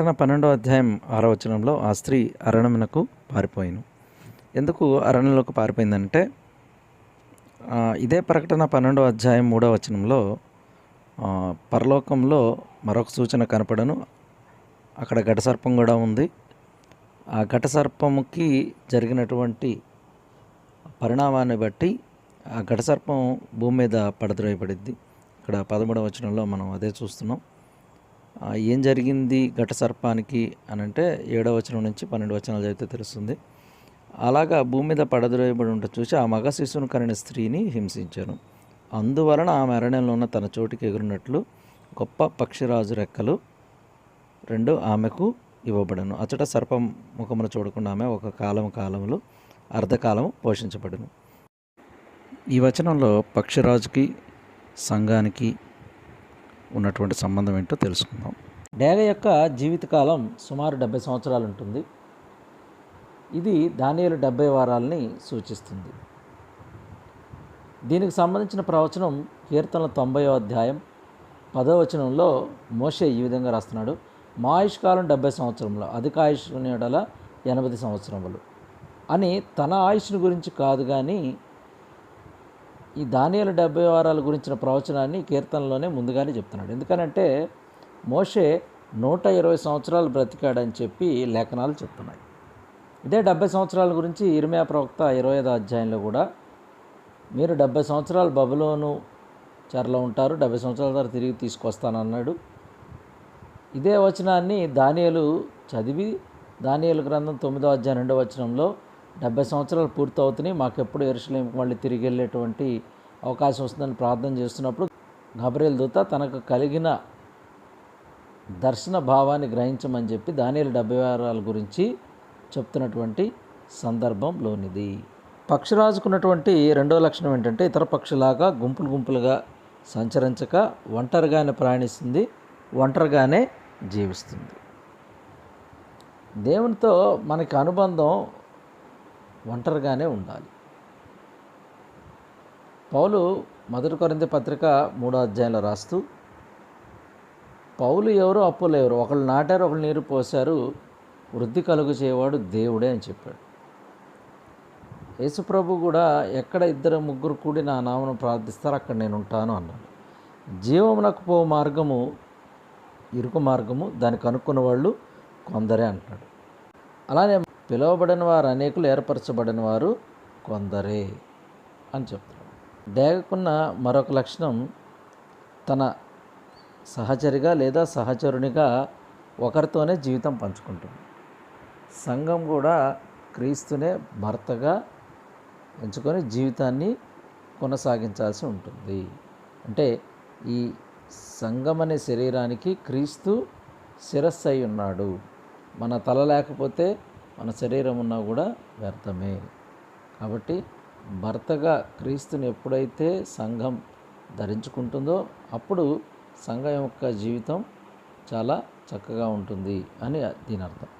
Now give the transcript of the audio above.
ప్రకటన పన్నెండో అధ్యాయం ఆరో వచనంలో ఆ స్త్రీ అరణ్యమునకు పారిపోయాను. ఎందుకు అరణ్యంలోకి పారిపోయిందంటే ఇదే ప్రకటన పన్నెండో అధ్యాయం మూడో వచనంలో పరలోకంలో మరొక సూచన కనపడను. అక్కడ ఘటసర్పం కూడా ఉంది. ఆ ఘటసర్పముకి జరిగినటువంటి పరిణామాన్ని బట్టి ఆ ఘటసర్పం భూమి మీద పడద్రోయబడిద్ది ఇక్కడ పదమూడవ వచనంలో మనం అదే చూస్తున్నాం. ఏం జరిగింది ఘట సర్పానికి అని అంటే ఏడవ వచనం నుంచి పన్నెండు వచనాలు చదివితే తెలుస్తుంది. అలాగా భూమి మీద పడద్రోయబడి ఉంటే చూసి ఆ మగ శిశువును కనిన స్త్రీని హింసించాను. అందువలన ఆమె అరణ్యంలో ఉన్న తన చోటికి ఎగురినట్లు గొప్ప పక్షిరాజు రెక్కలు రెండు ఆమెకు ఇవ్వబడను. అచట సర్పం ముఖమును చూడకుండా ఆమె ఒక కాలం కాలములు అర్ధకాలము పోషించబడును. ఈ వచనంలో పక్షిరాజుకి సంఘానికి ఉన్నటువంటి సంబంధం ఏంటో తెలుసుకుందాం. డేగ యొక్క జీవితకాలం సుమారు డెబ్బై సంవత్సరాలు ఉంటుంది. ఇది దానియలు డెబ్బై వారాలని సూచిస్తుంది. దీనికి సంబంధించిన ప్రవచనం కీర్తనల తొంభైవ అధ్యాయం పదో వచనంలో మోషే ఈ విధంగా రాస్తున్నాడు. మా ఆయుష్కాలం డెబ్బై సంవత్సరంలో అధిక ఆయుష్ ఎనభై సంవత్సరములు అని తన ఆయుష్ని గురించి కాదు కానీ ఈ దానియలు డెబ్బై వారాల గురించిన ప్రవచనాన్ని కీర్తనలోనే ముందుగానే చెప్తున్నాడు. ఎందుకనంటే మోషే నూట ఇరవై సంవత్సరాలు బ్రతికాడని చెప్పి లేఖనాలు చెప్తున్నాయి. ఇదే డెబ్బై సంవత్సరాల గురించి ఇరిమయా ప్రవక్త ఇరవై ఐదో అధ్యాయంలో కూడా మీరు డెబ్బై సంవత్సరాలు బబులోను చెరలో ఉంటారు డెబ్బై సంవత్సరాల తర్వాత తిరిగి తీసుకొస్తానన్నాడు. ఇదే వచనాన్ని దానియలు చదివి దానియలు గ్రంథం తొమ్మిదో అధ్యాయం రెండో వచనంలో డెబ్బై సంవత్సరాలు పూర్తవుతున్నాయి. మాకెప్పుడు ఎరుసలేం మళ్ళీ తిరిగి వెళ్ళేటువంటి అవకాశం వస్తుందని ప్రార్థన చేస్తున్నప్పుడు గబరేల్ దూత తనకు కలిగిన దర్శన భావాన్ని గ్రహించమని చెప్పి దానియలు డెబ్బై వారాల గురించి చెప్తున్నటువంటి సందర్భంలోనిది పక్షిరాజుకున్నటువంటి రెండో లక్షణం ఏంటంటే ఇతర పక్షులాగా గుంపులు గుంపులుగా సంచరించక ఒంటరిగానే ప్రయాణిస్తుంది ఒంటరిగానే జీవిస్తుంది. దేవునితో మనకి అనుబంధం ఒంటరిగానే ఉండాలి. పౌలు మొదటి కొరింది పత్రిక మూడో అధ్యాయంలో రాస్తూ పౌలు ఎవరు అప్పులు ఎవరు? ఒకళ్ళు నాటారు ఒకళ్ళు నీరు పోశారు వృద్ధి కలుగు చేయవాడు దేవుడే అని చెప్పాడు. యేసుప్రభు కూడా ఎక్కడ ఇద్దరు ముగ్గురు కూడి నా నామను ప్రార్థిస్తారు అక్కడ నేను ఉంటాను అన్నాడు. జీవమునకు పో మార్గము ఇరుకు మార్గము దాన్ని కనుక్కున్న వాళ్ళు కొందరే అంటున్నాడు. అలానే పిలువబడిన వారు అనేకులు ఏర్పరచబడిన వారు కొందరే అని చెప్తున్నాడు. డేగకున్న మరొక లక్షణం తన సహచరిగా లేదా సహచరునిగా ఒకరితోనే జీవితం పంచుకుంటుంది. సంఘం కూడా క్రీస్తునే భర్తగా ఎంచుకొని జీవితాన్ని కొనసాగించాల్సి ఉంటుంది. అంటే ఈ సంఘం అనే శరీరానికి క్రీస్తు శిరస్సు అయి ఉన్నాడు. మన తల లేకపోతే మన శరీరం ఉన్నా కూడా వ్యర్థమే. కాబట్టి భర్తగా క్రీస్తుని ఎప్పుడైతే సంఘం ధరించుకుంటుందో అప్పుడు సంఘం యొక్క జీవితం చాలా చక్కగా ఉంటుంది అని దీని అర్థం